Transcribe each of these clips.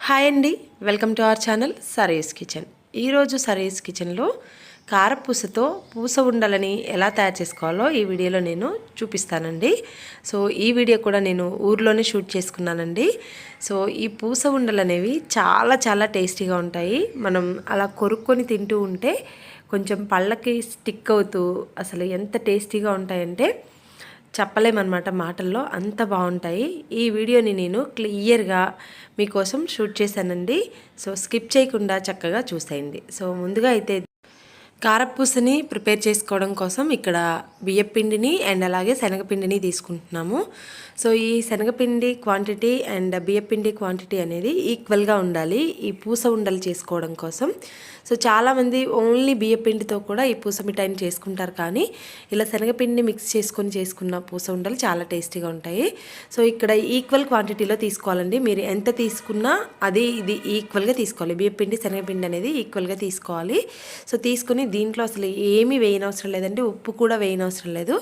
Hi అండి welcome to our channel Sares kitchen. ఈరోజు సరేస్ కిచెన్లో కారపూసతో పూస ఉండలని ఎలా తయారు చేసుకోవాలో ఈ వీడియోలో నేను చూపిస్తానండి. సో ఈ వీడియో కూడా నేను ఊర్లోనే షూట్ చేసుకున్నానండి. సో ఈ పూస ఉండలు అనేవి చాలా చాలా టేస్టీగా ఉంటాయి. మనం అలా కొరుక్కొని తింటూ ఉంటే కొంచెం పళ్ళకి స్టిక్ అవుతూ అసలు ఎంత టేస్టీగా ఉంటాయంటే చెప్పలేమన్నమాట మాటల్లో. అంత బాగుంటాయి. ఈ వీడియోని నేను క్లియర్గా మీకోసం షూట్ చేశానండి. సో స్కిప్ చేయకుండా చక్కగా చూసేయండి. సో ముందుగా అయితే కారపూసని ప్రిపేర్ చేసుకోవడం కోసం ఇక్కడ బియ్యపిండిని అండ్ అలాగే శనగపిండిని తీసుకుంటున్నాము. సో ఈ శనగపిండి క్వాంటిటీ అండ్ బియ్యపిండి క్వాంటిటీ అనేది ఈక్వల్గా ఉండాలి ఈ పూస ఉండలు చేసుకోవడం కోసం. సో చాలామంది ఓన్లీ బియ్యపిండితో కూడా ఈ పూస మిఠాయిని చేసుకుంటారు కానీ ఇలా శనగపిండిని మిక్స్ చేసుకొని చేసుకున్న పూస ఉండలు చాలా టేస్టీగా ఉంటాయి. సో ఇక్కడ ఈక్వల్ క్వాంటిటీలో తీసుకోవాలండి. మీరు ఎంత తీసుకున్నా అది ఇది ఈక్వల్గా తీసుకోవాలి. బియ్యపిండి శనగపిండి అనేది ఈక్వల్గా తీసుకోవాలి. సో తీసుకుని దీంట్లో అసలు ఏమీ వేయనవసరం లేదండి ఉప్పు కూడా వేయనవసరం లేదు.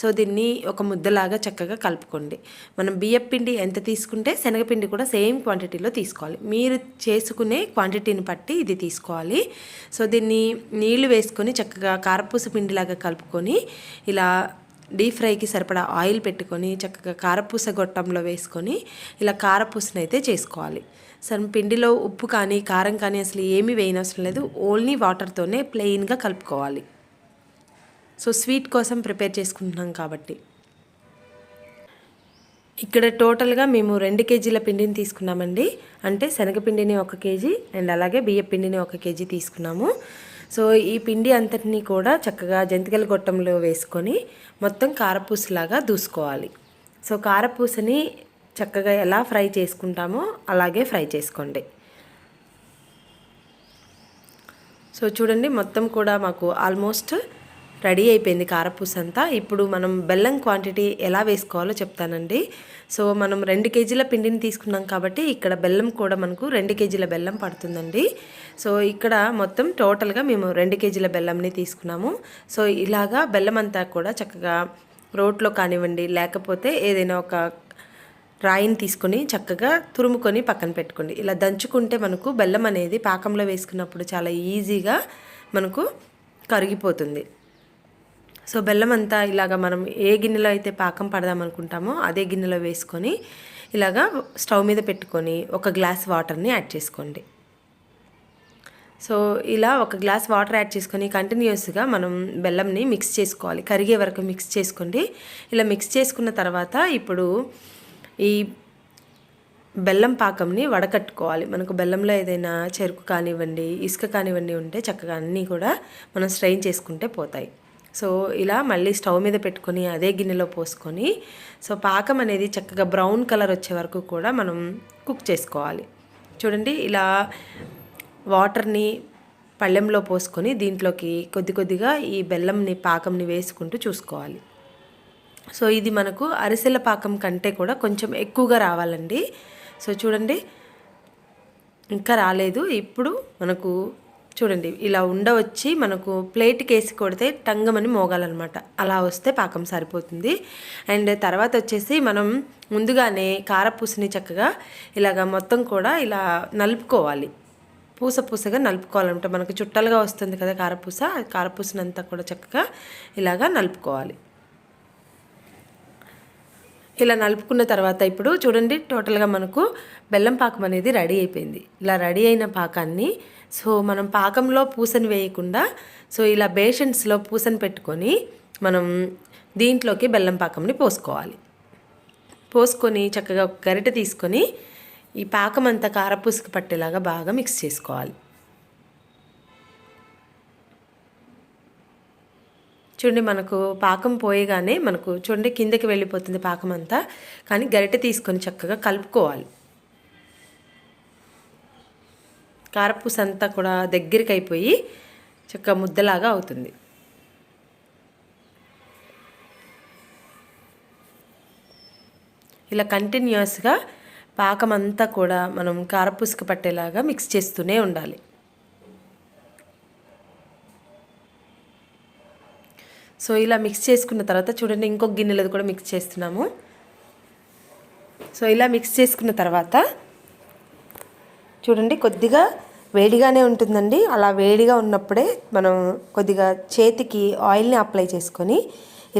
సో దీన్ని ఒక ముద్దలాగా చక్కగా కలుపుకోండి. మనం బియ్యం పిండి ఎంత తీసుకుంటే శనగపిండి కూడా సేమ్ క్వాంటిటీలో తీసుకోవాలి. మీరు చేసుకునే క్వాంటిటీని బట్టి ఇది తీసుకోవాలి. సో దీన్ని నీళ్ళు వేసుకొని చక్కగా కారపూస పిండిలాగా కలుపుకొని ఇలా డీప్ ఫ్రైకి సరిపడా ఆయిల్ పెట్టుకొని చక్కగా కారపూస గొట్టంలో వేసుకొని ఇలా కారపూసను అయితే చేసుకోవాలి. సరే పిండిలో ఉప్పు కానీ కారం కానీ అసలు ఏమీ వేయనవసరం లేదు. ఓన్లీ వాటర్తోనే ప్లెయిన్గా కలుపుకోవాలి. సో స్వీట్ కోసం ప్రిపేర్ చేసుకుంటున్నాం కాబట్టి. ఇక్కడ టోటల్గా మేము రెండు కేజీల పిండిని తీసుకున్నామండి. అంటే శనగపిండిని ఒక కేజీ అండ్ అలాగే బియ్య పిండిని ఒక కేజీ తీసుకున్నాము. సో ఈ పిండి అంతటినీ కూడా చక్కగా జంతికల గొట్టంలో వేసుకొని మొత్తం కారపూసలాగా దూసుకోవాలి. సో కారపూసని చక్కగా ఎలా ఫ్రై చేసుకుంటామో అలాగే ఫ్రై చేసుకోండి. సో చూడండి మొత్తం కూడా మాకు ఆల్మోస్ట్ రెడీ అయిపోయింది కారపూస అంతా. ఇప్పుడు మనం బెల్లం క్వాంటిటీ ఎలా వేసుకోవాలో చెప్తానండి. సో మనం రెండు కేజీల పిండిని తీసుకున్నాం కాబట్టి ఇక్కడ బెల్లం కూడా మనకు రెండు కేజీల బెల్లం పడుతుందండి. సో ఇక్కడ మొత్తం టోటల్గా మేము రెండు కేజీల బెల్లంని తీసుకున్నాము. సో ఇలాగా బెల్లం అంతా కూడా చక్కగా రోట్లో కానివ్వండి లేకపోతే ఏదైనా ఒక రాయిని తీసుకొని చక్కగా తురుముకొని పక్కన పెట్టుకోండి. ఇలా దంచుకుంటే మనకు బెల్లం అనేది పాకంలో వేసుకున్నప్పుడు చాలా ఈజీగా మనకు కరిగిపోతుంది. సో బెల్లం అంతా ఇలాగ మనం ఏ గిన్నెలో అయితే పాకం పడదాం అనుకుంటామో అదే గిన్నెలో వేసుకొని ఇలాగా స్టవ్ మీద పెట్టుకొని ఒక గ్లాస్ వాటర్ని యాడ్ చేసుకోండి. సో ఇలా ఒక గ్లాస్ వాటర్ యాడ్ చేసుకొని కంటిన్యూస్గా మనం బెల్లంని మిక్స్ చేసుకోవాలి. కరిగే వరకు మిక్స్ చేసుకోండి. ఇలా మిక్స్ చేసుకున్న తర్వాత ఇప్పుడు ఈ బెల్లం పాకంని వడకట్టుకోవాలి. మనకు బెల్లంలో ఏదైనా చెరుకు కానివ్వండి ఇసుక కానివ్వండి ఉంటే చక్కగా అన్నీ కూడా మనం స్ట్రెయిన్ చేసుకుంటే పోతాయి. సో ఇలా మళ్ళీ స్టవ్ మీద పెట్టుకొని అదే గిన్నెలో పోసుకొని సో పాకం అనేది చక్కగా బ్రౌన్ కలర్ వచ్చే వరకు కూడా మనం కుక్ చేసుకోవాలి. చూడండి ఇలా వాటర్ని పళ్ళెంలో పోసుకొని దీంట్లోకి కొద్ది కొద్దిగా ఈ బెల్లంని పాకంని వేసుకుంటూ చూసుకోవాలి. సో ఇది మనకు అరిసెల పాకం కంటే కూడా కొంచెం ఎక్కువగా రావాలండి. సో చూడండి ఇంకా రాలేదు. ఇప్పుడు మనకు చూడండి ఇలా ఉండవచ్చి మనకు ప్లేట్కి వేసి కొడితే టంగమని మోగాలన్నమాట. అలా వస్తే పాకం సరిపోతుంది. అండ్ తర్వాత వచ్చేసి మనం ముందుగానే కారపూసని చక్కగా ఇలాగ మొత్తం కూడా ఇలా నలుపుకోవాలి. పూస పూసగా నలుపుకోవాలన్నమాట. మనకు చుట్టాలుగా వస్తుంది కదా కారపూస కారపూసనంతా కూడా చక్కగా ఇలాగా నలుపుకోవాలి. ఇలా నలుపుకున్న తర్వాత ఇప్పుడు చూడండి టోటల్గా మనకు బెల్లం పాకం అనేది రెడీ అయిపోయింది. ఇలా రెడీ అయిన పాకాన్ని సో మనం పాకంలో పూసని వేయకుండా సో ఇలా బేషన్స్లో పూసని పెట్టుకొని మనం దీంట్లోకి బెల్లం పాకంని పోసుకోవాలి. పోసుకొని చక్కగా ఒక గరిటె తీసుకొని ఈ పాకం అంతా కారపూసుకు పట్టేలాగా బాగా మిక్స్ చేసుకోవాలి. చూడండి మనకు పాకం పోయగానే మనకు చూడండి కిందకి వెళ్ళిపోతుంది పాకం అంతా కానీ గరిటె తీసుకొని చక్కగా కలుపుకోవాలి. కారపూస అంతా కూడా దగ్గరికి అయిపోయి చక్కగా ముద్దలాగా అవుతుంది. ఇలా కంటిన్యూస్గా పాకం అంతా కూడా మనం కారపూసకు పట్టేలాగా మిక్స్ చేస్తూనే ఉండాలి. సో ఇలా మిక్స్ చేసుకున్న తర్వాత చూడండి ఇంకొక గిన్నెలది కూడా మిక్స్ చేస్తున్నాము. సో ఇలా మిక్స్ చేసుకున్న తర్వాత చూడండి కొద్దిగా వేడిగానే ఉంటుందండి. అలా వేడిగా ఉన్నప్పుడే మనం కొద్దిగా చేతికి ఆయిల్ని అప్లై చేసుకొని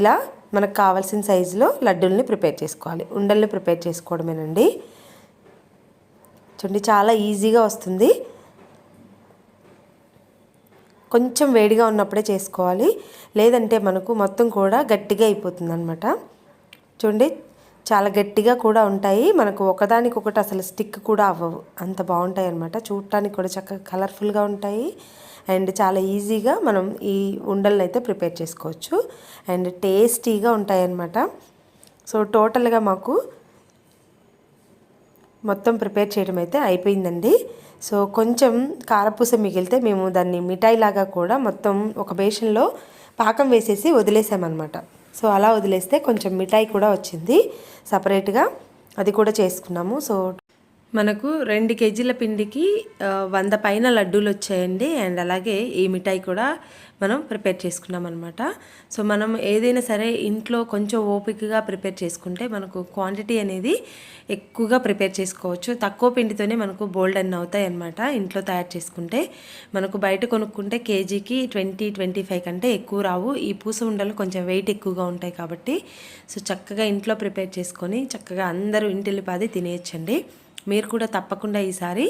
ఇలా మనకు కావాల్సిన సైజులో లడ్డూల్ని ప్రిపేర్ చేసుకోవాలి. ఉండల్ని ప్రిపేర్ చేసుకోవడమేనండి. చూడండి చాలా ఈజీగా వస్తుంది. కొంచెం వేడిగా ఉన్నప్పుడే చేసుకోవాలి. లేదంటే మనకు మొత్తం కూడా గట్టిగా అయిపోతుంది అనమాట చూడండి చాలా గట్టిగా కూడా ఉంటాయి. మనకు ఒకదానికొకటి అసలు స్టిక్ కూడా అవ్వవు. అంత బాగుంటాయి అనమాట చూడటానికి కూడా చక్కగా కలర్ఫుల్గా ఉంటాయి. అండ్ చాలా ఈజీగా మనం ఈ ఉండలను అయితే ప్రిపేర్ చేసుకోవచ్చు. అండ్ టేస్టీగా ఉంటాయి సో టోటల్గా మాకు మొత్తం ప్రిపేర్ చేయడం అయితే అయిపోయిందండి. సో కొంచెం కారపూస మిగిలితే మేము దాన్ని మిఠాయిలాగా కూడా మొత్తం ఒక బేషన్లో పాకం వేసేసి వదిలేసామన్నమాట. సో అలా వదిలేస్తే కొంచెం మిఠాయి కూడా వచ్చింది. సపరేట్గా అది కూడా చేసుకున్నాము. సో మనకు రెండు కేజీల పిండికి వంద పైన లడ్డూలు వచ్చాయండి. అండ్ అలాగే ఈ మిఠాయి కూడా మనం ప్రిపేర్ చేసుకున్నాం అనమాట సో మనం ఏదైనా సరే ఇంట్లో కొంచెం ఓపికగా ప్రిపేర్ చేసుకుంటే మనకు క్వాంటిటీ అనేది ఎక్కువగా ప్రిపేర్ చేసుకోవచ్చు. తక్కువ పిండితోనే మనకు బోల్డ్ అన్ని అవుతాయి అనమాట ఇంట్లో తయారు చేసుకుంటే. మనకు బయట కొనుక్కుంటే కేజీకి ట్వంటీ ట్వంటీ ఫైవ్ కంటే ఎక్కువ రావు. ఈ పూస ఉండలు కొంచెం వెయిట్ ఎక్కువగా ఉంటాయి కాబట్టి. సో చక్కగా ఇంట్లో ప్రిపేర్ చేసుకొని చక్కగా అందరూ ఇంటిల్లిపాది తినేయచ్చండి. మీరు కూడా తప్పకుండా ఈసారి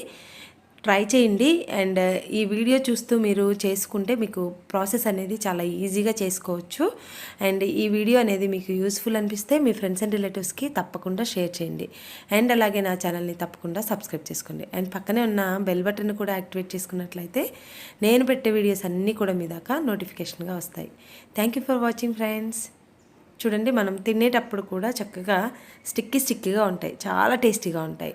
ట్రై చేయండి. అండ్ ఈ వీడియో చూస్తూ మీరు చేసుకుంటే మీకు ప్రాసెస్ అనేది చాలా ఈజీగా చేసుకోవచ్చు. అండ్ ఈ వీడియో అనేది మీకు యూస్ఫుల్ అనిపిస్తే మీ ఫ్రెండ్స్ అండ్ రిలేటివ్స్కి తప్పకుండా షేర్ చేయండి. అండ్ అలాగే నా ఛానల్ని తప్పకుండా సబ్స్క్రైబ్ చేసుకోండి. అండ్ పక్కనే ఉన్న బెల్ బటన్ కూడా యాక్టివేట్ చేసుకున్నట్లయితే నేను పెట్టే వీడియోస్ అన్నీ కూడా మీ దాకా నోటిఫికేషన్గా వస్తాయి. Thank you for watching friends. చూడండి మనం తినేటప్పుడు కూడా చక్కగా స్టిక్కీ స్టిక్కీగా ఉంటాయి. చాలా టేస్టీగా ఉంటాయి.